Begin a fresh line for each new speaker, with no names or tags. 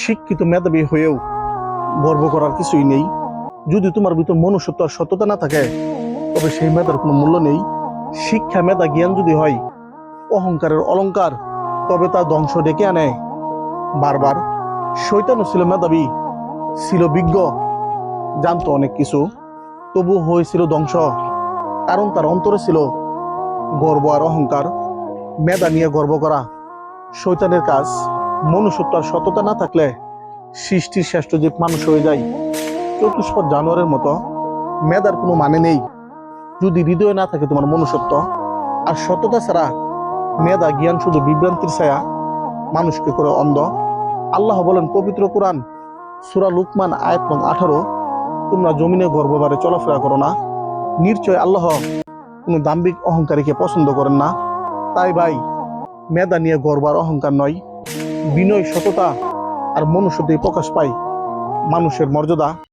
শিক্ষিত মেধাবী হয়েও গর্ব করার কিছুই নেই। যদি তোমার ভিতর মনুষ্যত্ব আর সততা না থাকে, তবে সেই মেধার কোনো মূল্য নেই। শিক্ষা, মেধা, জ্ঞান যদি হয়, অহংকারের অলংকার তবে তা ধ্বংস ডেকে আনে। বারবার শৈতানও ছিল মেধাবী, ছিল বিজ্ঞ, জানতো অনেক কিছু তবু হয়েছিল ধ্বংস। কারণ তার অন্তরে ছিল গর্ব আর অহংকার। মেধা নিয়ে গর্ব করা শৈতানের কাজ। মনুষ্যত্ব আর সততা না থাকলে সৃষ্টির শ্রেষ্ঠ জীব মানুষ হয়ে যায়, চতুষ্পদ জানোয়ারের মতো মেধার কোনো মানে নেই। যদি হৃদয়ে না থাকে তোমার মনুষ্যত্ব, আর সততা ছাড়া মেধা, জ্ঞান শুধু বিভ্রান্তির ছায়া, মানুষকে করে অন্ধ। আল্লাহ বলেন, পবিত্র কোরআন, সুরা লুকমান, আয়াত নং আঠারো, তোমরা জমিনে গর্ববারে চলাফেরা করো না। নিশ্চয় আল্লাহ কোনো দাম্ভিক অহংকারীকে পছন্দ করেন না। তাই ভাই, মেধা নিয়ে গর্ব আর অহংকার নয়। বিনয় সততা আর মনুষ্যতে প্রকাশ পায় মানুষের মর্যাদা।